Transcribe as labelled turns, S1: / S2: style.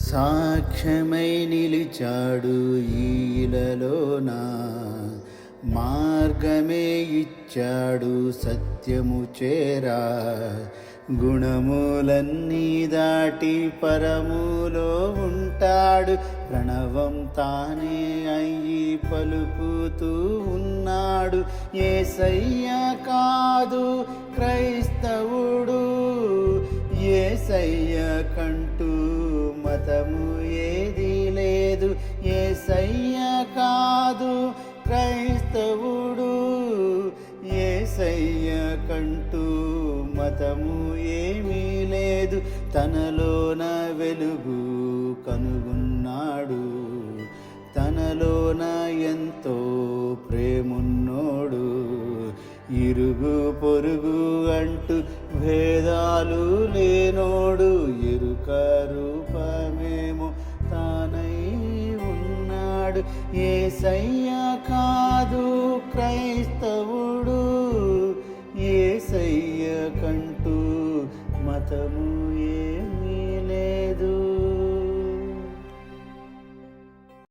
S1: సాక్ష్యమై నిలిచాడు ఈలలోన మార్గమే ఇచ్చాడు సత్యము చేరా. గుణములన్నీ దాటి పరములో ఉంటాడు. ప్రణవం తానే అయ్యి పలుకుతూ ఉన్నాడు. ఏసయ్య కాదు క్రైస్తవుడు. ఏసయ్య కంటూ మతము ఏది లేదు. ఏసయ్య కాదు క్రైస్తవుడు. ఏసయ్య కంటూ మతము ఏమీ లేదు. తనలోన వెలుగు కనుగొన్నాడు. తనలోన ఎంతో ప్రేమున్నోడు. ఇరుగు పొరుగు అంటూ భేదాలు లేనోడు. ఉన్నాడు. ఏసయ్య కాదు క్రైస్తవుడు. ఏసయ్య కంటూ మతము ఏ